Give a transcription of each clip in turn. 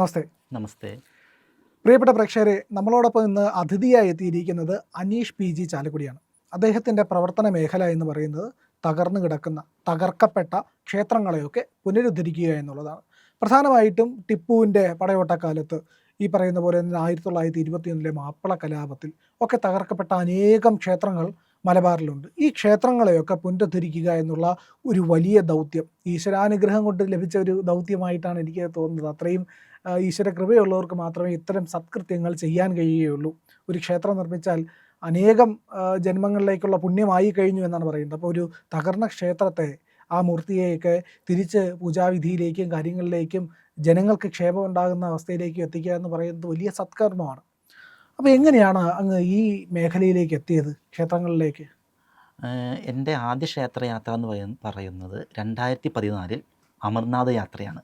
നമസ്തേ. നമസ്തേ. പ്രിയപ്പെട്ട പ്രേക്ഷകരെ നമ്മളോടൊപ്പം ഇന്ന് അതിഥിയായി എത്തിയിരിക്കുന്നത് അനീഷ് പി ജി ചാലക്കുടിയാണ്. അദ്ദേഹത്തിന്റെ പ്രവർത്തന മേഖല എന്ന് പറയുന്നത് തകർന്നു കിടക്കുന്ന തകർക്കപ്പെട്ട ക്ഷേത്രങ്ങളെയൊക്കെ പുനരുദ്ധരിക്കുക എന്നുള്ളതാണ്. പ്രധാനമായിട്ടും ടിപ്പുവിന്റെ പടയോട്ടക്കാലത്ത് ഈ പറയുന്ന പോലെ തന്നെ ആയിരത്തി തൊള്ളായിരത്തി ഇരുപത്തിയൊന്നിലെ മാപ്പിള കലാപത്തിൽ ഒക്കെ തകർക്കപ്പെട്ട അനേകം ക്ഷേത്രങ്ങൾ മലബാറിലുണ്ട്. ഈ ക്ഷേത്രങ്ങളെയൊക്കെ പുനരുദ്ധരിക്കുക എന്നുള്ള ഒരു വലിയ ദൗത്യം ഈശ്വരാനുഗ്രഹം കൊണ്ട് ലഭിച്ച ഒരു ദൗത്യമായിട്ടാണ് എനിക്ക് തോന്നുന്നത്. അത്രയും ആ, ഈശ്വര കൃപയുള്ളവർക്ക് മാത്രമേ ഇത്തരം സത്കൃത്യങ്ങൾ ചെയ്യാൻ കഴിയുകയുള്ളൂ. ഒരു ക്ഷേത്രം നിർമ്മിച്ചാൽ അനേകം ജന്മങ്ങളിലേക്കുള്ള പുണ്യമായി കഴിഞ്ഞു എന്നാണ് പറയുന്നത്. അപ്പോൾ ഒരു തകർന്ന ക്ഷേത്രത്തെ ആ മൂർത്തിയെയൊക്കെ തിരിച്ച് പൂജാവിധിയിലേക്കും കാര്യങ്ങളിലേക്കും ജനങ്ങൾക്ക് ക്ഷേമം ഉണ്ടാകുന്ന അവസ്ഥയിലേക്കും എത്തിക്കുക എന്ന് പറയുന്നത് വലിയ സത്കർമ്മമാണ്. അപ്പോൾ എങ്ങനെയാണ് അങ്ങ് ഈ മേഖലയിലേക്ക് എത്തിയത് ക്ഷേത്രങ്ങളിലേക്ക്? എന്റെ ആദ്യ ക്ഷേത്രയാത്ര എന്ന് പറയുന്നത് രണ്ടായിരത്തി പതിനാലിൽ അമർനാഥ് യാത്രയാണ്.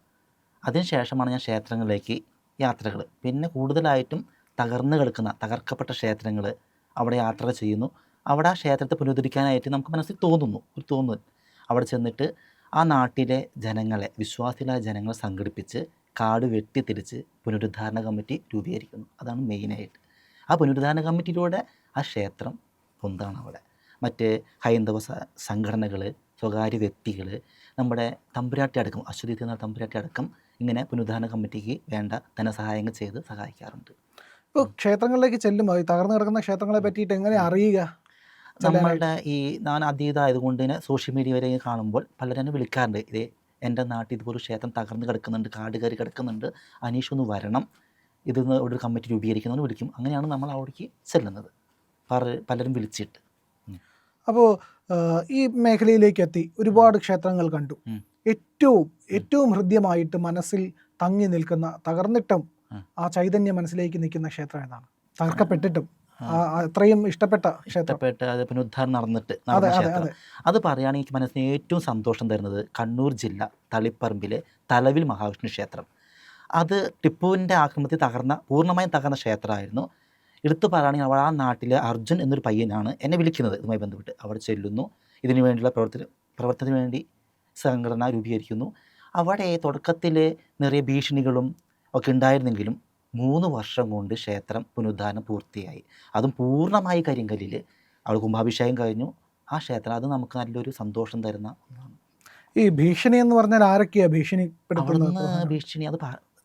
അതിനുശേഷമാണ് ഞാൻ ക്ഷേത്രങ്ങളിലേക്ക് യാത്രകൾ പിന്നെ കൂടുതലായിട്ടും തകർന്നു കിടക്കുന്ന തകർക്കപ്പെട്ട ക്ഷേത്രങ്ങൾ അവിടെ യാത്ര ചെയ്യുന്നു. അവിടെ ആ ക്ഷേത്രത്തെ പുനരുദ്ധരിക്കാനായിട്ട് നമുക്ക് മനസ്സിൽ തോന്നുന്നു ഒരു തോന്നൽ. അവിടെ ചെന്നിട്ട് ആ നാട്ടിലെ ജനങ്ങളെ വിശ്വാസികളായ ജനങ്ങളെ സംഘടിപ്പിച്ച് കാട് വെട്ടിത്തിരിച്ച് പുനരുദ്ധാരണ കമ്മിറ്റി രൂപീകരിക്കുന്നു. അതാണ് മെയിനായിട്ട്. ആ പുനരുദ്ധാരണ കമ്മിറ്റിയിലൂടെ ആ ക്ഷേത്രം പൊന്താണ് അവിടെ. മറ്റ് ഹൈന്ദവ സംഘടനകൾ സ്വകാര്യ വ്യക്തികൾ നമ്മുടെ തമ്പുരാട്ടി അടക്കം അശ്വതി തമ്പുരാട്ടി അടക്കം ഇങ്ങനെ പുനരുദ്ധാരണ കമ്മിറ്റിക്ക് വേണ്ട ധനസഹായങ്ങൾ ചെയ്ത് സഹായിക്കാറുണ്ട്. ഇപ്പോൾ ക്ഷേത്രങ്ങളിലേക്ക് ചെല്ലുമ്പോൾ തകർന്നു കിടക്കുന്ന ക്ഷേത്രങ്ങളെ പറ്റിയിട്ട് എങ്ങനെ അറിയുക? നമ്മളുടെ ഈ ഞാൻ അതീതമായതുകൊണ്ട് തന്നെ സോഷ്യൽ മീഡിയ വരെ കാണുമ്പോൾ പലരും എന്നെ വിളിക്കാറുണ്ട്. ഇതേ എന്റെ നാട്ടിൽ ഇതുപോലെ ക്ഷേത്രം തകർന്നു കിടക്കുന്നുണ്ട് കാട് കയറി കിടക്കുന്നുണ്ട് അനീഷ് ഒന്ന് വരണം. ഇതിന്ന് ഒരു കമ്മിറ്റി രൂപീകരിക്കുന്നതെന്ന് വിളിക്കും. അങ്ങനെയാണ് നമ്മൾ അവിടേക്ക് ചെല്ലുന്നത്. പല- പലരും വിളിച്ചിട്ട്. അപ്പോൾ ഈ മേഖലയിലേക്ക് എത്തി ഒരുപാട് ക്ഷേത്രങ്ങൾ കണ്ടു. ഏറ്റവും ഏറ്റവും ഹൃദ്യമായിട്ട് മനസ്സിൽ തങ്ങി നിൽക്കുന്ന തകർന്നിട്ടും ആ. ചൈതന്യം മനസ്സിലേക്ക് നിൽക്കുന്ന ക്ഷേത്രം ഏതാണ്? തകർക്കപ്പെട്ടിട്ടും അത്രയും ഇഷ്ടപ്പെട്ട ഇഷ്ടപ്പെട്ട അത് പുനരുദ്ധാരണം നടന്നിട്ട് നടന്ന അത് പറയുകയാണെങ്കിൽ എനിക്ക് മനസ്സിന് ഏറ്റവും സന്തോഷം തരുന്നത് കണ്ണൂർ ജില്ല തളിപ്പറമ്പിലെ തലവിൽ മഹാവിഷ്ണു ക്ഷേത്രം. അത് ടിപ്പുവിന്റെ ആക്രമണത്തിൽ തകർന്ന പൂർണമായും തകർന്ന ക്ഷേത്രമായിരുന്നു. എടുത്തു പറയുകയാണെങ്കിൽ അവൾ ആ നാട്ടിലെ അർജുൻ എന്നൊരു പയ്യനാണ് എന്നെ വിളിക്കുന്നത്. ഇതുമായി ബന്ധപ്പെട്ട് അവിടെ ചെല്ലുന്നു. ഇതിനു വേണ്ടിയുള്ള പ്രവർത്തന പ്രവർത്തനത്തിന് വേണ്ടി സംഘടന രൂപീകരിക്കുന്നു. അവിടെ തുടക്കത്തിൽ നിറയെ ഭീഷണികളും ഒക്കെ ഉണ്ടായിരുന്നെങ്കിലും മൂന്ന് വർഷം കൊണ്ട് ക്ഷേത്രം പുനരുദ്ധാരണം പൂർത്തിയായി. അതും പൂർണമായി കരിങ്കല്ലിൽ. അവൾ കുംഭാഭിഷേകം കഴിഞ്ഞു. ആ ക്ഷേത്രം അത് നമുക്ക് നല്ലൊരു സന്തോഷം തരുന്ന ഒന്നാണ്. ഈ ഭീഷണി എന്ന് പറഞ്ഞാൽ ആരൊക്കെയാണ് ഭീഷണി ഭീഷണി അത്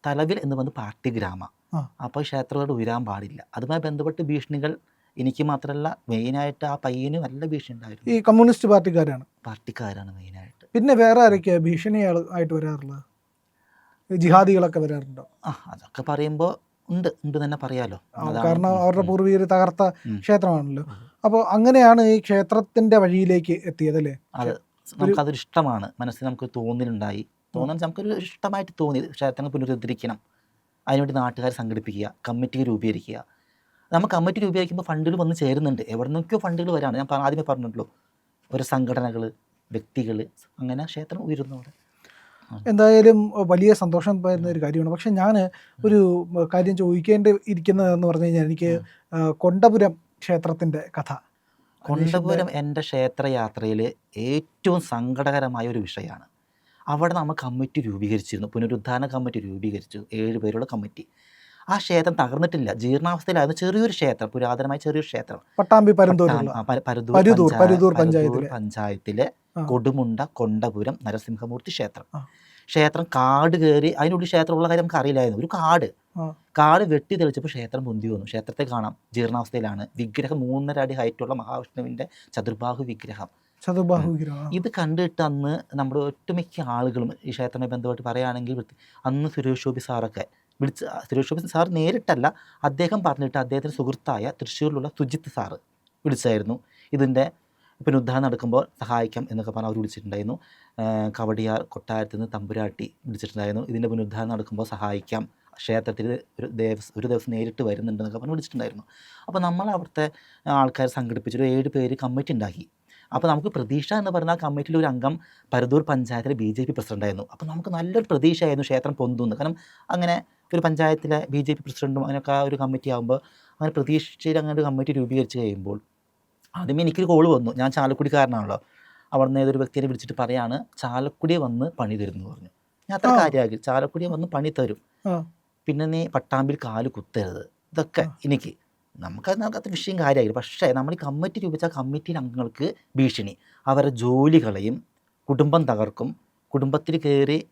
തലവിൽ എന്ന് പറഞ്ഞ് പാർട്ടി ഗ്രാമ. അപ്പോൾ ക്ഷേത്രത്തോട് ഉയരാൻ പാടില്ല. അതുമായി ബന്ധപ്പെട്ട് ഭീഷണികൾ എനിക്ക് മാത്രമല്ല മെയിനായിട്ട് ആ പയ്യന് നല്ല ഭീഷണി ഉണ്ടായിരുന്നു. ഈ കമ്മ്യൂണിസ്റ്റ് പാർട്ടിക്കാരാണ്. പാർട്ടിക്കാരാണ് മെയിനായിട്ട്. പിന്നെ വേറെ ആരൊക്കെയാണ് ഭീഷണി ആയിട്ട് വരാറുള്ളത് ജിഹാദികളൊക്കെ വരാറുണ്ടോ? ആ അതൊക്കെ പറയുമ്പോൾ ഉണ്ട് ഉണ്ട് തന്നെ പറയാലോ. കാരണം അവരുടെ പൂർവീകർ തകർത്ത ക്ഷേത്രമാണല്ലോ. അപ്പോൾ അങ്ങനെയാണ് ഈ ക്ഷേത്രത്തിന്റെ വഴിയിലേക്ക് എത്തിയത് അല്ലേ? അത് നമുക്കതൊരു ഇഷ്ടമാണ് മനസ്സിൽ നമുക്ക് തോന്നലുണ്ടായി. തോന്നാൻ നമുക്കൊരു ഇഷ്ടമായിട്ട് തോന്നി. ക്ഷേത്രങ്ങൾ പുനരുദ്ധരിക്കണം. അതിനുവേണ്ടി നാട്ടുകാരെ സംഘടിപ്പിക്കുക കമ്മിറ്റി രൂപീകരിക്കുക. നമ്മൾ കമ്മിറ്റി രൂപീകരിക്കുമ്പോൾ ഫണ്ടുകൾ വന്ന് ചേരുന്നുണ്ട്. എവിടെ നിന്നൊക്കെയോ ഫണ്ടുകൾ വരാണ്. ഞാൻ ആദ്യമേ പറഞ്ഞിട്ടുള്ളൂ ഓരോ സംഘടനകൾ വ്യക്തികൾ അങ്ങനെ ക്ഷേത്രം ഉയരുന്നു അവിടെ. എന്തായാലും വലിയ സന്തോഷം പറയുന്ന ഒരു കാര്യമാണ്. പക്ഷെ ഞാൻ ഒരു കാര്യം ചോദിക്കേണ്ടി ഇരിക്കുന്നതെന്ന് പറഞ്ഞു കഴിഞ്ഞാൽ എനിക്ക് കൊണ്ടപുരം ക്ഷേത്രത്തിന്റെ കഥ. കൊണ്ടപുരം എന്റെ ക്ഷേത്രയാത്രയിൽ ഏറ്റവും സങ്കടകരമായ ഒരു വിഷയമാണ്. അവിടെ നമ്മൾ കമ്മിറ്റി രൂപീകരിച്ചിരുന്നു. പുനരുദ്ധാരണ കമ്മിറ്റി രൂപീകരിച്ചു. ഏഴ് പേരുള്ള കമ്മിറ്റി. ആ ക്ഷേത്രം തകർന്നിട്ടില്ല. ജീർണാവസ്ഥയിലായിരുന്നു ചെറിയൊരു ക്ഷേത്രം. പുരാതനമായ ചെറിയൊരു ക്ഷേത്രം. പട്ടാമ്പി പഞ്ചായത്തിലെ. കൊടുമുണ്ട കൊണ്ടപുരം നരസിംഹമൂർത്തി ക്ഷേത്രം. ക്ഷേത്രം കാട് കയറി അതിനുള്ളിൽ ക്ഷേത്രമുള്ള കാര്യം നമുക്ക് അറിയില്ലായിരുന്നു. ഒരു കാട്. കാട് വെട്ടി തെളിച്ചപ്പോൾ ക്ഷേത്രം പൊന്തി വന്നു. ക്ഷേത്രത്തെ കാണാം. ജീർണാവസ്ഥയിലാണ്. വിഗ്രഹം മൂന്നര അടി ഹൈറ്റുള്ള മഹാവിഷ്ണുവിന്റെ വിഗ്രഹം ചതുർബാഹു വിഗ്രഹം. ഇത് കണ്ടിട്ട് അന്ന് നമ്മുടെ ഒട്ടുമിക്ക ആളുകളും ഈ ക്ഷേത്രവുമായി ബന്ധപ്പെട്ട് പറയുകയാണെങ്കിൽ അന്ന് സുരേഷ് ഗോപി സാറൊക്കെ വിളിച്ച് സുരേഷ് ഗോപി സാർ നേരിട്ടല്ല അദ്ദേഹം പറഞ്ഞിട്ട് അദ്ദേഹത്തിന്റെ സുഹൃത്തായ തൃശ്ശൂരിലുള്ള സുജിത്ത് സാറ് വിളിച്ചായിരുന്നു. ഇതിന്റെ പുനരുദ്ധാരണം നടക്കുമ്പോൾ സഹായിക്കാം എന്നൊക്കെ പറഞ്ഞ് അവർ വിളിച്ചിട്ടുണ്ടായിരുന്നു. കവടിയാർ കൊട്ടാരത്തിൽ നിന്ന് തമ്പുരാട്ടി വിളിച്ചിട്ടുണ്ടായിരുന്നു. ഇതിന്റെ പുനരുദ്ധാരണം നടക്കുമ്പോൾ സഹായിക്കാം. ക്ഷേത്രത്തിൽ ഒരു ദിവസം ഒരു ദിവസം നേരിട്ട് വരുന്നുണ്ടെന്നൊക്കെ പറഞ്ഞ് വിളിച്ചിട്ടുണ്ടായിരുന്നു. അപ്പോൾ നമ്മൾ അവിടുത്തെ ആൾക്കാർ സംഘടിപ്പിച്ചൊരു ഏഴ് പേര് കമ്മിറ്റി ഉണ്ടാക്കി. അപ്പോൾ നമുക്ക് പ്രതീക്ഷ എന്ന് പറഞ്ഞാൽ കമ്മിറ്റിയിൽ ഒരു അംഗം പരദൂർ പഞ്ചായത്തിലെ ബി ജെ പി പ്രസിഡന്റായിരുന്നു അപ്പോൾ നമുക്ക് നല്ലൊരു പ്രതീക്ഷയായിരുന്നു ക്ഷേത്രം പൊന്തുന്നു. കാരണം അങ്ങനെ ഒരു പഞ്ചായത്തിലെ ബി ജെ പി പ്രസിഡന്റും അങ്ങനെയൊക്കെ ഒരു കമ്മിറ്റി ആകുമ്പോൾ അങ്ങനെ പ്രതീക്ഷയിൽ അങ്ങനെ ഒരു കമ്മിറ്റി രൂപീകരിച്ച് കഴിയുമ്പോൾ ആദ്യമേ എനിക്കൊരു കോൾ വന്നു. ഞാൻ ചാലക്കുടിക്കാരനാണല്ലോ. അവിടുന്ന് ഏതൊരു വ്യക്തിയെ വിളിച്ചിട്ട് പറയാണ് ചാലക്കുടി വന്ന് പണി തരുന്നു പറഞ്ഞു. ഞാൻ അത്ര ആ. കാര്യമാക്കി ചാലക്കുടി വന്ന് പണി തരും. പിന്നെ നീ പട്ടാമ്പിൽ കാൽ കുത്തരുത്. ഇതൊക്കെ ആ. എനിക്ക്. നമുക്കതിനകത്ത് വിഷയം കാര്യമായില്ല പക്ഷേ നമ്മൾ ഈ കമ്മിറ്റി രൂപിച്ച കമ്മിറ്റിയിലെ അംഗങ്ങൾക്ക് ഭീഷണി. അവരുടെ ജോലികളെയും കുടുംബം തകർക്കും കുടുംബത്തിൽ കയറി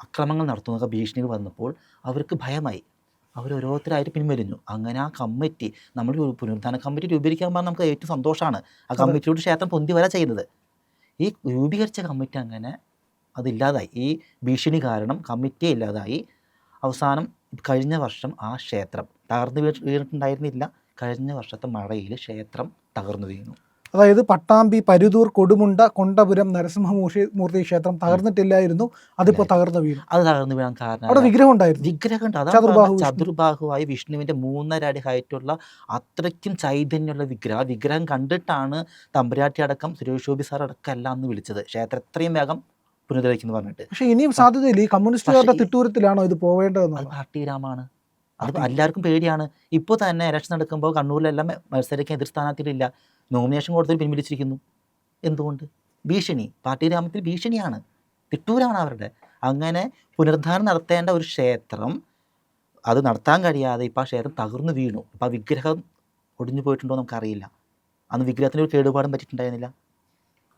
അക്രമങ്ങൾ നടത്തുന്നൊക്കെ ഭീഷണികൾ വന്നപ്പോൾ അവർക്ക് ഭയമായി. അവർ ഓരോരുത്തരായിട്ട് പിൻവലിഞ്ഞു. അങ്ങനെ ആ കമ്മിറ്റി നമ്മൾ പുനരുദ്ധാന കമ്മിറ്റി രൂപീകരിക്കാൻ പറഞ്ഞാൽ നമുക്ക് ഏറ്റവും സന്തോഷമാണ്. ആ കമ്മിറ്റിയോട് ക്ഷേത്രം പൊന്തി വര ചെയ്യുന്നത്. ഈ രൂപീകരിച്ച കമ്മിറ്റി അങ്ങനെ അതില്ലാതായി ഈ ഭീഷണി കാരണം കമ്മിറ്റിയെ ഇല്ലാതായി. അവസാനം കഴിഞ്ഞ വർഷം ആ ക്ഷേത്രം തകർന്നു വീണിട്ടുണ്ടായിരുന്നില്ല. കഴിഞ്ഞ വർഷത്തെ മഴയിൽ ക്ഷേത്രം തകർന്നു വീണു. അതായത് പട്ടാമ്പി പരുതൂർ കൊടുമുണ്ട കൊണ്ടപുരം നരസിംഹമൂഷി മൂർത്തി ക്ഷേത്രം തകർന്നിട്ടില്ലായിരുന്നു. അതിപ്പോ തകർന്നു വീണു. അത് തകർന്നു വീഴാൻ കാരണം അവിടെ വിഗ്രഹം ഉണ്ടായിരുന്നു. വിഗ്രഹം ഉണ്ട്. ചതുർബാഹു. ചതുർബാഹുവായി വിഷ്ണുവിന്റെ മൂന്നര അടി ഹൈറ്റുള്ള അത്രയ്ക്കും ചൈതന്യമുള്ള വിഗ്രഹം. ആ വിഗ്രഹം കണ്ടിട്ടാണ് തമ്പുരാട്ടി അടക്കം സുരേഷ് ഗോപി സാർ അടക്കം എല്ലാം അന്ന് വിളിച്ചത്. ക്ഷേത്രം എത്രയും വേഗം പുനരുദ്ധരിക്കുന്നു പറഞ്ഞിട്ട്. പക്ഷെ ഇനിയും സാധ്യതയില്ല. ഈ കമ്മ്യൂണിസ്റ്റുകാരുടെ തിട്ടൂരത്തിലാണോ ഇത് പോവേണ്ടതെന്ന് പാർട്ടി ഗ്രാമാണ് അത് എല്ലാവർക്കും പേടിയാണ്. ഇപ്പോൾ തന്നെ ഇലക്ഷൻ നടക്കുമ്പോൾ കണ്ണൂരിലെല്ലാം മത്സരിക്കാൻ എതിർ സ്ഥാനാർത്ഥികളില്ല. നോമിനേഷൻ കൊടുത്തത് പിൻവലിച്ചിരിക്കുന്നു. എന്തുകൊണ്ട്? ഭീഷണി. പാർട്ടി ഗ്രാമത്തിൽ ഭീഷണിയാണ്. തിട്ടൂരാണ് അവരുടെ. അങ്ങനെ പുനരുദ്ധാരണം നടത്തേണ്ട ഒരു ക്ഷേത്രം അത് നടത്താൻ കഴിയാതെ ഇപ്പോൾ ആ ക്ഷേത്രം തകർന്നു വീണു. അപ്പോൾ ആ വിഗ്രഹം ഒടിഞ്ഞു പോയിട്ടുണ്ടോ നമുക്കറിയില്ല. അന്ന് വിഗ്രഹത്തിന് ഒരു കേടുപാടും പറ്റിയിട്ടുണ്ടായിരുന്നില്ല.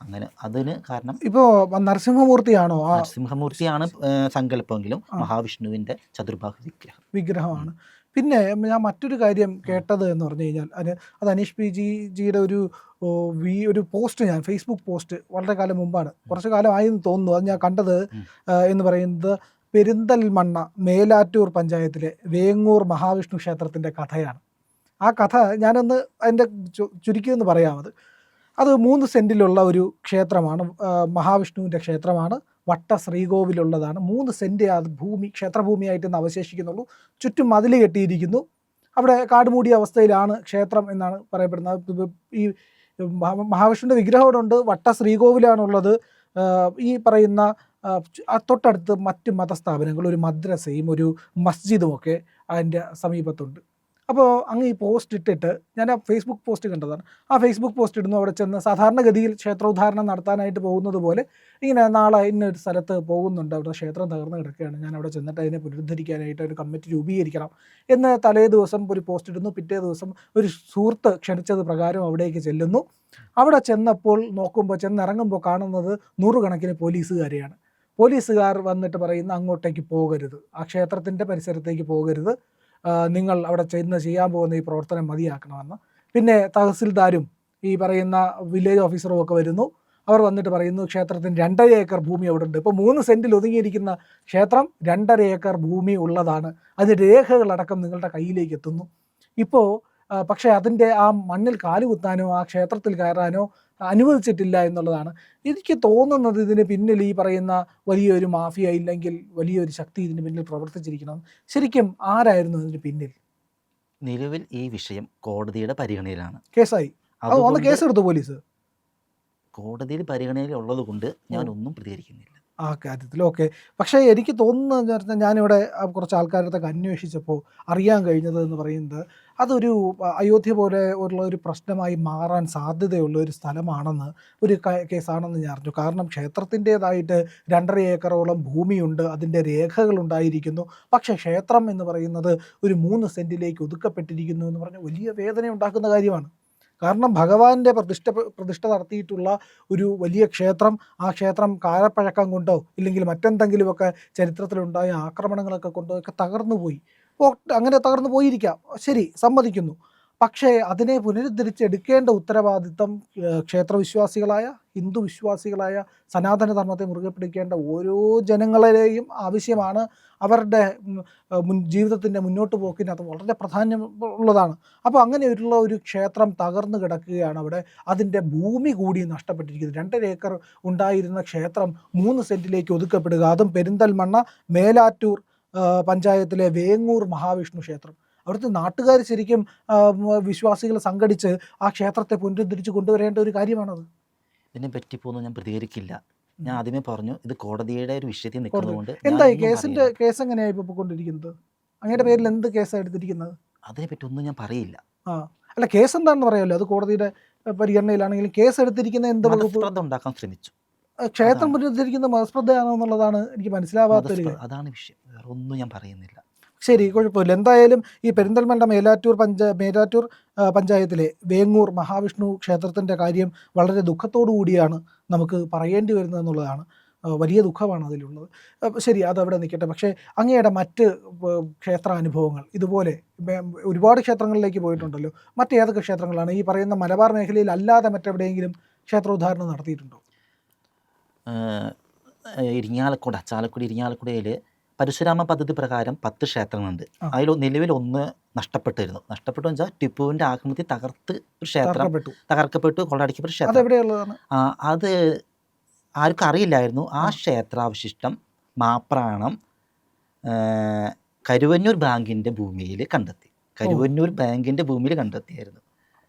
അങ്ങനെ അതിന് കാരണം ഇപ്പോ നരസിംഹമൂർത്തിയാണോ? നരസിംഹമൂർത്തിയാണ് സങ്കല്പമെങ്കിലും മഹാവിഷ്ണുവിന്റെ ചതുർബാഹു വിഗ്രഹം. വിഗ്രഹമാണ്. പിന്നെ ഞാൻ മറ്റൊരു കാര്യം കേട്ടത് എന്ന് പറഞ്ഞു കഴിഞ്ഞാൽ അത് അത് അനീഷ് പി ജി ജിയുടെ ഒരു വി ഒരു പോസ്റ്റ് ഞാൻ ഫേസ്ബുക്ക് പോസ്റ്റ് വളരെ കാലം മുമ്പാണ്. കുറച്ച് കാലം ആയെന്ന് തോന്നുന്നു. അത് ഞാൻ കണ്ടത് എന്ന് പറയുന്നത് പെരിന്തൽമണ്ണ മേലാറ്റൂർ പഞ്ചായത്തിലെ വേങ്ങൂർ മഹാവിഷ്ണു ക്ഷേത്രത്തിന്റെ കഥയാണ്. ആ കഥ ഞാനൊന്ന് അതിന്റെ ചു- പറയാമത്. അത് മൂന്ന് സെന്റിലുള്ള ഒരു ക്ഷേത്രമാണ് മഹാവിഷ്ണുവിന്റെ ക്ഷേത്രമാണ് വട്ട ശ്രീകോവിലുള്ളതാണ് മൂന്ന് സെന്റ് അത് ഭൂമി ക്ഷേത്രഭൂമിയായിട്ട് ഇന്ന് അവശേഷിക്കുന്നുള്ളൂ. ചുറ്റും മതിൽ കെട്ടിയിരിക്കുന്നു. അവിടെ കാടുമൂടിയ അവസ്ഥയിലാണ് ക്ഷേത്രം എന്നാണ് പറയപ്പെടുന്നത്. ഈ മഹാ- മഹാവിഷ്ണുവിന്റെ വിഗ്രഹം അവിടെ ഉണ്ട്. വട്ട ശ്രീകോവിലാണുള്ളത് ഈ പറയുന്ന തൊട്ടടുത്ത് മറ്റ് മതസ്ഥാപനങ്ങൾ ഒരു മദ്രസയും ഒരു മസ്ജിദും ഒക്കെ അതിന്റെ സമീപത്തുണ്ട്. അപ്പോൾ അങ്ങ് ഈ പോസ്റ്റ് ഇട്ടിട്ട് ഞാൻ ആ ഫേസ്ബുക്ക് പോസ്റ്റ് കണ്ടതാണ്. ആ ഫേസ്ബുക്ക് പോസ്റ്റ് ഇടുന്നു അവിടെ ചെന്ന് സാധാരണഗതിയിൽ ക്ഷേത്രോദ്ധാരണം നടത്താനായിട്ട് പോകുന്നത് പോലെ ഇങ്ങനെ നാളെ ഇന്ന ഒരു സ്ഥലത്ത് പോകുന്നുണ്ട്. അവിടെ ക്ഷേത്രം തകർന്നു കിടക്കുകയാണ്. ഞാൻ അവിടെ ചെന്നിട്ട് അതിനെ പുനരുദ്ധരിക്കാനായിട്ട് ഒരു കമ്മിറ്റി രൂപീകരിക്കണം എന്ന് തലേ ദിവസം ഒരു പോസ്റ്റ് ഇടുന്നു. പിറ്റേ ദിവസം ഒരു സുഹൃത്ത് ക്ഷണിച്ചത് പ്രകാരം അവിടേക്ക് ചെല്ലുന്നു. അവിടെ ചെന്നപ്പോൾ നോക്കുമ്പോൾ ചെന്നിറങ്ങുമ്പോൾ കാണുന്നത് നൂറുകണക്കിന് പോലീസുകാരെയാണ്. പോലീസുകാർ വന്നിട്ട് പറയുന്ന അങ്ങോട്ടേക്ക് പോകരുത്. ആ ക്ഷേത്രത്തിന്റെ പരിസരത്തേക്ക് പോകരുത്. നിങ്ങൾ അവിടെ ചെന്ന് ചെയ്യാൻ പോകുന്ന ഈ പ്രവർത്തനം മതിയാക്കണമെന്ന്. പിന്നെ തഹസിൽദാരും ഈ പറയുന്ന വില്ലേജ് ഓഫീസറും ഒക്കെ വരുന്നു. അവർ വന്നിട്ട് പറയുന്നു ക്ഷേത്രത്തിന് രണ്ടര ഏക്കർ ഭൂമി അവിടെ ഉണ്ട് ഇപ്പോൾ മൂന്ന് സെന്റിൽ ഒതുങ്ങിയിരിക്കുന്ന ക്ഷേത്രം രണ്ടര ഏക്കർ ഭൂമി ഉള്ളതാണ്. അത് രേഖകളടക്കം നിങ്ങളുടെ കയ്യിലേക്ക് എത്തുന്നു. ഇപ്പോൾ പക്ഷേ അതിന്റെ ആ മണ്ണിൽ കാലുകുത്താനോ ആ ക്ഷേത്രത്തിൽ കയറാനോ അനുവദിച്ചിട്ടില്ല എന്നുള്ളതാണ്. എനിക്ക് തോന്നുന്നത് ഇതിന് പിന്നിൽ ഈ പറയുന്ന വലിയൊരു മാഫിയ ഇല്ലെങ്കിൽ വലിയൊരു ശക്തി ഇതിന് പിന്നിൽ പ്രവർത്തിച്ചിരിക്കണം. ശരിക്കും ആരായിരുന്നു ഇതിന് പിന്നിൽ? നിലവിൽ ഈ വിഷയം കോടതിയുടെ പരിഗണനയിലാണ്. കേസായി. ഒന്ന് കേസെടുത്തു പോലീസ്? കോടതിയിൽ പരിഗണനയിൽ ഉള്ളത് കൊണ്ട് ഞാൻ ഒന്നും പ്രതികരിക്കുന്നില്ല. ആ കാര്യത്തിൽ ഓക്കെ. പക്ഷേ എനിക്ക് തോന്നുന്നതെന്ന് പറഞ്ഞാൽ ഞാനിവിടെ കുറച്ച് ആൾക്കാരുടെ അന്വേഷിച്ചപ്പോൾ അറിയാൻ കഴിഞ്ഞത് എന്ന് പറയുന്നത് അതൊരു അയോധ്യ പോലെ ഉള്ള ഒരു പ്രശ്നമായി മാറാൻ സാധ്യതയുള്ള ഒരു സ്ഥലമാണെന്ന് ഒരു കേസാണെന്ന് ഞാൻ അറിഞ്ഞു. കാരണം ക്ഷേത്രത്തിന്റേതായിട്ട് രണ്ടര ഏക്കറോളം ഭൂമിയുണ്ട് അതിന്റെ രേഖകൾ ഉണ്ടായിരിക്കുന്നു. പക്ഷേ ക്ഷേത്രം എന്ന് പറയുന്നത് ഒരു മൂന്ന് സെന്റിലേക്ക് ഒതുക്കപ്പെട്ടിരിക്കുന്നു എന്ന് പറഞ്ഞാൽ വലിയ വേദന ഉണ്ടാക്കുന്ന കാര്യമാണ്. കാരണം ഭഗവാന്റെ പ്രതിഷ്ഠ പ്രതിഷ്ഠ നടത്തിയിട്ടുള്ള ഒരു വലിയ ക്ഷേത്രം ആ ക്ഷേത്രം കാലപ്പഴക്കം കൊണ്ടോ ഇല്ലെങ്കിൽ മറ്റെന്തെങ്കിലുമൊക്കെ ചരിത്രത്തിലുണ്ടായ ആക്രമണങ്ങളൊക്കെ കൊണ്ടോ ഒക്കെ തകർന്നു പോയി അങ്ങനെ തകർന്നു പോയിരിക്കാം. ശരി സമ്മതിക്കുന്നു. പക്ഷേ അതിനെ പുനരുദ്ധരിച്ചെടുക്കേണ്ട ഉത്തരവാദിത്തം ക്ഷേത്രവിശ്വാസികളായ ഹിന്ദു വിശ്വാസികളായ സനാതന ധർമ്മത്തെ മുറുകെ പിടിക്കേണ്ട ഓരോ ജനങ്ങളെയും ആവശ്യമാണ്. അവരുടെ മുൻ ജീവിതത്തിന്റെ മുന്നോട്ട് പോക്കിന് അത് വളരെ പ്രാധാന്യം ഉള്ളതാണ്. അപ്പോൾ അങ്ങനെയുള്ള ഒരു ക്ഷേത്രം തകർന്നു കിടക്കുകയാണ് അവിടെ. അതിന്റെ ഭൂമി കൂടി നഷ്ടപ്പെട്ടിരിക്കുന്നത് രണ്ടര ഏക്കർ ഉണ്ടായിരുന്ന ക്ഷേത്രം മൂന്ന് സെന്റിലേക്ക് ഒതുക്കപ്പെടുക. അതും പെരിന്തൽമണ്ണ മേലാറ്റൂർ പഞ്ചായത്തിലെ വേങ്ങൂർ മഹാവിഷ്ണു ക്ഷേത്രം. അവിടുത്തെ നാട്ടുകാർ ശരിക്കും വിശ്വാസികൾ സംഘടിച്ച് ആ ക്ഷേത്രത്തെ പുനരുദ്ധരിച്ച് കൊണ്ടുവരേണ്ട ഒരു കാര്യമാണത്. ഇതിനെ പറ്റിപ്പോന്നും ഞാൻ പ്രതികരിക്കില്ല. ഞാൻ ആദ്യമേ പറഞ്ഞു ഇത് കോടതിയുടെ ഒരു വിഷയത്തിൽ നിൽക്കുന്നതുകൊണ്ട് എന്താ എന്തായി? കേസിന്റെ കേസ് എങ്ങനെയായി ഇപ്പോൾ കൊണ്ടിരിക്കുന്നത് അങ്ങയുടെ പേരിൽ എന്ത് കേസാണ് എടുത്തിരിക്കുന്നത്? അതിനെപ്പറ്റി ഒന്നും ഞാൻ പറയില്ല. ആ. അല്ല കേസ് എന്താണെന്ന് പറയാമല്ലോ അത് കോടതിയുടെ പരിഗണനയിലാണെങ്കിലും കേസ് എടുത്തിരിക്കുന്ന എന്ത് വകുപ്പ്? ഉണ്ടാക്കാൻ ശ്രമിച്ചു. ക്ഷേത്രം. പുനരുദ്ധരിക്കുന്ന മതസ്പ്രദ്ധയാണോ എന്നുള്ളതാണ് എനിക്ക് മനസ്സിലാവാത്ത ഒരു അതാണ് വിഷയം. വേറെ ഒന്നും ഞാൻ പറയുന്നില്ല. ശരി കുഴപ്പമില്ല. എന്തായാലും ഈ പെരിന്തൽമണ്ണ മേലാറ്റൂർ പഞ്ചാ മേലാറ്റൂർ പഞ്ചായത്തിലെ വേങ്ങൂർ മഹാവിഷ്ണു ക്ഷേത്രത്തിന്റെ കാര്യം വളരെ ദുഃഖത്തോടു കൂടിയാണ് നമുക്ക് പറയേണ്ടി വരുന്നത് എന്നുള്ളതാണ്. വലിയ ദുഃഖമാണ് അതിലുള്ളത്. ശരി അതവിടെ നിൽക്കട്ടെ. പക്ഷേ അങ്ങയുടെ മറ്റ് ക്ഷേത്രാനുഭവങ്ങൾ ക്ഷേത്ര അനുഭവങ്ങൾ ഇതുപോലെ ഒരുപാട് ക്ഷേത്രങ്ങളിലേക്ക് പോയിട്ടുണ്ടല്ലോ. മറ്റേതൊക്കെ ക്ഷേത്രങ്ങളാണ്? ഈ പറയുന്ന മലബാർ മേഖലയിൽ അല്ലാതെ മറ്റെവിടെയെങ്കിലും ക്ഷേത്രോദ്ധാരണം നടത്തിയിട്ടുണ്ടോ? ഇരിങ്ങാലക്കുട ചാലക്കുടി ഇരിങ്ങാലക്കുടയിൽ പരശുരാമ പദ്ധതി പ്രകാരം പത്ത് ക്ഷേത്രങ്ങളുണ്ട്. അതിൽ നിലവിൽ ഒന്ന് നഷ്ടപ്പെട്ടിരുന്നു. നഷ്ടപ്പെട്ടു വെച്ചാൽ ടിപ്പുവിന്റെ ആക്രമണത്തിൽ തകർത്ത് ഒരു ക്ഷേത്രം തകർക്കപ്പെട്ടു. കൊള്ളയടിക്കപ്പെട്ട ക്ഷേത്രം. അത് ആർക്കും അറിയില്ലായിരുന്നു. ആ ക്ഷേത്രാവശിഷ്ടം മാപ്രാണം കരുവന്നൂർ ബാങ്കിന്റെ ഭൂമിയിൽ കണ്ടെത്തി. കരുവന്നൂർ ബാങ്കിന്റെ ഭൂമിയിൽ കണ്ടെത്തിയായിരുന്നു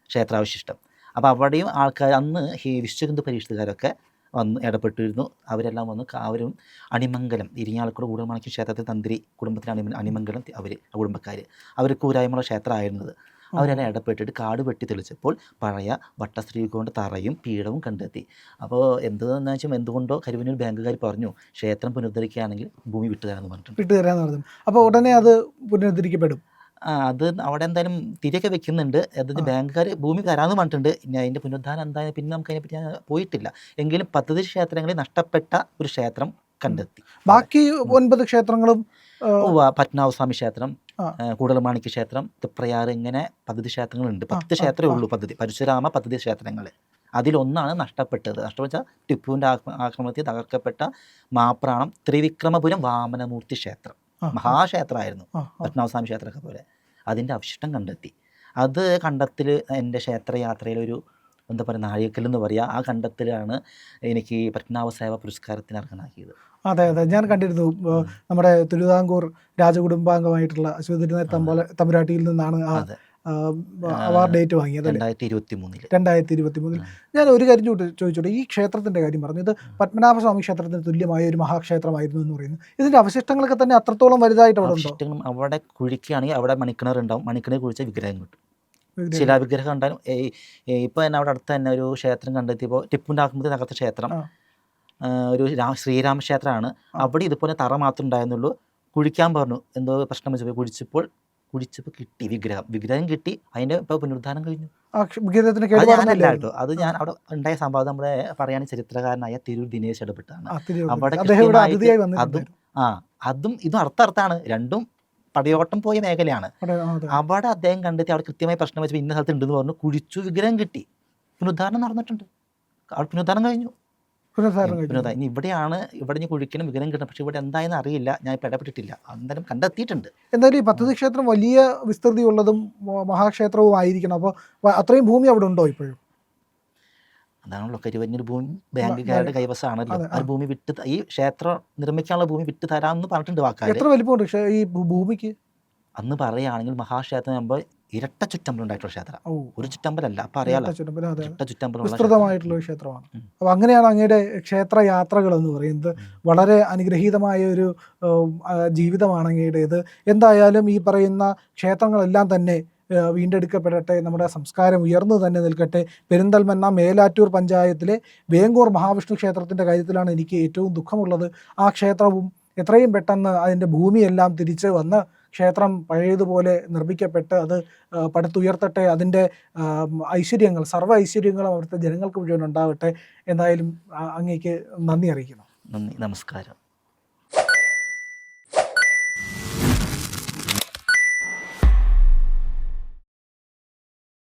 ക്ഷേത്രാവശിഷ്ടം. അപ്പോൾ അവിടെയും ആൾക്കാർ അന്ന് ഈ വിശ്വഹിന്ദു പരീക്ഷത്തുകാരൊക്കെ വന്ന് ഇടപെട്ടിരുന്നു. അവരെല്ലാം വന്ന് കാവരും അവരും അണിമംഗലം ഇരിങ്ങാലക്കുട കൂടമാണിക്യ ക്ഷേത്രത്തിൽ തന്ത്രി കുടുംബത്തിലെ അണിമ അണിമംഗലം അവർ കുടുംബക്കാർ അവർക്ക് ഊരായ്മയുള്ള ക്ഷേത്രമായിരുന്നത്. അവരെല്ലാം ഇടപെട്ടിട്ട് കാട് വെട്ടി തെളിച്ചപ്പോൾ പഴയ വട്ടശ്രീ കൊണ്ട് തറയും പീഠവും കണ്ടെത്തി. അപ്പോൾ എന്തെന്ന് വെച്ചാൽ എന്തുകൊണ്ടോ കരുവന്നൂർ ബാങ്കുകാർ പറഞ്ഞു ക്ഷേത്രം പുനരുദ്ധരിക്കുകയാണെങ്കിൽ ഭൂമി വിട്ടുതരാമെന്ന് പറഞ്ഞിട്ടുണ്ട്. വിട്ടുതരാമെന്ന് പറഞ്ഞു. അപ്പോൾ ഉടനെ അത് പുനരുദ്ധരിക്കപ്പെടും. അത് അവിടെ എന്തായാലും തിരികെ വെക്കുന്നുണ്ട്. അതായത് ആ. ബാങ്കുകാർ ഭൂമി തരാമെന്ന് പറഞ്ഞിട്ടുണ്ട്. ഇനി അതിന്റെ പുനരുദ്ധാരം എന്തായാലും പിന്നെ നമുക്ക് അതിനെപ്പറ്റി ഞാൻ പോയിട്ടില്ല. എങ്കിലും പദ്ധതി ക്ഷേത്രങ്ങളിൽ നഷ്ടപ്പെട്ട ഒരു ക്ഷേത്രം കണ്ടെത്തി. ബാക്കി ഒൻപത് ക്ഷേത്രങ്ങളും പത്മനാഭസ്വാമി ക്ഷേത്രം. കൂടൽമാണിക്യ ക്ഷേത്രം തൃപ്രയാർ ഇങ്ങനെ പദ്ധതി ക്ഷേത്രങ്ങളുണ്ട്. പത്ത് ക്ഷേത്രമേ ഉള്ളൂ പദ്ധതി. പരശുരാമ പദ്ധതി ക്ഷേത്രങ്ങൾ അതിലൊന്നാണ് നഷ്ടപ്പെട്ടത്. നഷ്ടപ്പെട്ട ടിപ്പുവിന്റെ ആക്ര- ആക്രമണത്തിൽ തകർക്കപ്പെട്ട മാപ്രാണം ത്രിവിക്രമപുരം വാമനമൂർത്തി ക്ഷേത്രം. മഹാക്ഷേത്രമായിരുന്നു. പത്മനാഭസ്വാമി ക്ഷേത്രമൊക്കെ പോലെ. അതിന്റെ അവശിഷ്ടം കണ്ടെത്തി. അത് കണ്ടത്തിൽ എന്റെ ക്ഷേത്രയാത്രയിലൊരു എന്താ പറയുക നാഴികക്കൽ എന്ന് പറയുക ആ കണ്ടത്തിലാണ് എനിക്ക് പത്മനാഭ സേവ പുരസ്കാരത്തിന് അർഹനാക്കിയത്. അതെ അതെ. ഞാൻ കണ്ടിരുന്നു. നമ്മുടെ തിരുവിതാംകൂർ രാജകുടുംബാംഗമായിട്ടുള്ള തമ്പല തമ്പുരാട്ടിയിൽ നിന്നാണ് ആ അതെ. അവാർഡ് ഡേറ്റ് വാങ്ങിയത് രണ്ടായിരത്തി ഇരുപത്തി മൂന്നിൽ രണ്ടായിരത്തി ഇരുപത്തി മൂന്നിൽ ഞാൻ ഒരു കാര്യം ചോദിച്ചു ചോദിച്ചോട്ടെ ഈ ക്ഷേത്രത്തിന്റെ കാര്യം പറഞ്ഞു. ഇത് പത്മനാഭസ്വാമി ക്ഷേത്രത്തിന് തുല്യമായ ഒരു മഹാക്ഷേത്രമായിരുന്നു എന്ന് പറയുന്നു. ഇതിന്റെ അവശിഷ്ടങ്ങളൊക്കെ തന്നെ അത്രത്തോളം വലുതായിട്ട് അവിടെ ഉണ്ടോ? അവശിഷ്ടങ്ങളും അവിടെ കുഴിക്കുകയാണെങ്കിൽ അവിടെ മണിക്കിണർ ഉണ്ടാവും. മണിക്കിണർ കുഴിച്ച വിഗ്രഹം കിട്ടും. വിഗ്രഹം. ശിലാവിഗ്രഹം ഉണ്ടാലും ഇപ്പോൾ തന്നെ അവിടെ അടുത്ത് തന്നെ ഒരു ക്ഷേത്രം കണ്ടെത്തിയപ്പോൾ ടിപ്പുന്റെ ആക്രമണത്തിൽ തകർത്ത ക്ഷേത്രം. ഒരു ശ്രീരാമ ക്ഷേത്രമാണ്. അവിടെ ഇതുപോലെ തറ മാത്രമേ ഉണ്ടായിരുന്നുള്ളൂ. കുഴിക്കാൻ പറഞ്ഞു. എന്തോ പ്രശ്നം വെച്ചപ്പോൾ കുഴിച്ചപ്പോൾ കുഴിച്ചപ്പോൾ കിട്ടി. വിഗ്രഹം. വിഗ്രഹം കിട്ടി. അതിന്റെ ഇപ്പോൾ പുനരുദ്ധാനം കഴിഞ്ഞു. അത് ഞാനല്ല കേട്ടോ. അത് ഞാൻ അവിടെ ഉണ്ടായ സംഭവം. നമ്മുടെ പറയാൻ ചരിത്രകാരനായ തിരൂർ ദിനേശ് ഇടപെട്ടാണ്. അവിടെ അതും ആ അതും ഇതും അർത്ഥർത്ഥാണ് രണ്ടും പടയോട്ടം പോയ മേഖലയാണ്. അവിടെ, അദ്ദേഹം കണ്ടെത്തി അവിടെ കൃത്യമായി പ്രശ്നം വെച്ചപ്പോൾ ഇന്ന സ്ഥലത്ത് ഉണ്ടെന്ന് പറഞ്ഞു. കുഴിച്ചു വിഗ്രഹം കിട്ടി. പുനരുദ്ധാരണം നടന്നിട്ടുണ്ട്. അവിടെ പുനരുദ്ധാരണം കഴിഞ്ഞു. ഇനി ഇവിടെയാണ് ഇവിടെ ഇനി കുഴിക്കണം വിഗ്രഹം കിട്ടണം. പക്ഷെ ഇവിടെ എന്തായെന്ന് അറിയില്ല. ഞാൻ ഇപ്പം ഇടപെട്ടിട്ടില്ല. അന്നേരം കണ്ടെത്തിയിട്ടുണ്ട്. എന്തായാലും ഈ പദ്ധതി ക്ഷേത്രം വലിയ വിസ്തൃതിയുള്ളതും ഉള്ളതും മഹാക്ഷേത്രവും ആയിരിക്കണം. അപ്പോൾ അത്രയും ഭൂമി അവിടെ ഉണ്ടോ ഇപ്പോഴും? അതാണല്ലോ കരുവന്നൂർ ഭൂമി. ബാങ്കുകാരുടെ കൈവശമാണല്ലോ. ആ. ഭൂമി വിട്ട് ഈ ക്ഷേത്രം നിർമ്മിക്കാനുള്ള ഭൂമി വിട്ട് തരാമെന്ന് പറഞ്ഞിട്ടുണ്ട് വാക്കാർ എത്ര വലിപ്പമുണ്ട്? ഈ ഭൂമിക്ക്? അന്ന് പറയുകയാണെങ്കിൽ മഹാക്ഷേത്രം ആകുമ്പോൾ ഇരട്ട ചുറ്റമ്പലം ഉണ്ടായിട്ടുള്ള ക്ഷേത്രം ഒരു ചുറ്റമ്പലല്ല അപ്പം അറിയാലോ? ഇരട്ട വിസ്തൃതമായിട്ടുള്ള ഒരു ക്ഷേത്രമാണ്. അപ്പൊ അപ്പോൾ അങ്ങനെയാണ് അങ്ങയുടെ ക്ഷേത്ര യാത്രകൾ എന്ന് പറയുന്നത് വളരെ അനുഗ്രഹീതമായ ഒരു ജീവിതമാണ് അങ്ങയുടേത്. എന്തായാലും ഈ പറയുന്ന ക്ഷേത്രങ്ങളെല്ലാം തന്നെ വീണ്ടെടുക്കപ്പെടട്ടെ നമ്മുടെ സംസ്കാരം ഉയർന്നു തന്നെ നിൽക്കട്ടെ. പെരിന്തൽമണ്ണ മേലാറ്റൂർ പഞ്ചായത്തിലെ വേങ്ങൂർ മഹാവിഷ്ണു ക്ഷേത്രത്തിന്റെ കാര്യത്തിലാണ് എനിക്ക് ഏറ്റവും ദുഃഖമുള്ളത്. ആ ക്ഷേത്രവും എത്രയും പെട്ടെന്ന് അതിന്റെ ഭൂമിയെല്ലാം തിരിച്ച് വന്ന് ക്ഷേത്രം പഴയതുപോലെ നിർമ്മിക്കപ്പെട്ട് അത് പടുത്തുയർത്തട്ടെ അതിന്റെ ഐശ്വര്യങ്ങൾ സർവ ഐശ്വര്യങ്ങളും അവിടുത്തെ ജനങ്ങൾക്ക് മുഴുവൻ ഉണ്ടാവട്ടെ എന്തായാലും അങ്ങേക്ക് നന്ദി അറിയിക്കുന്നു. നന്ദി നമസ്കാരം.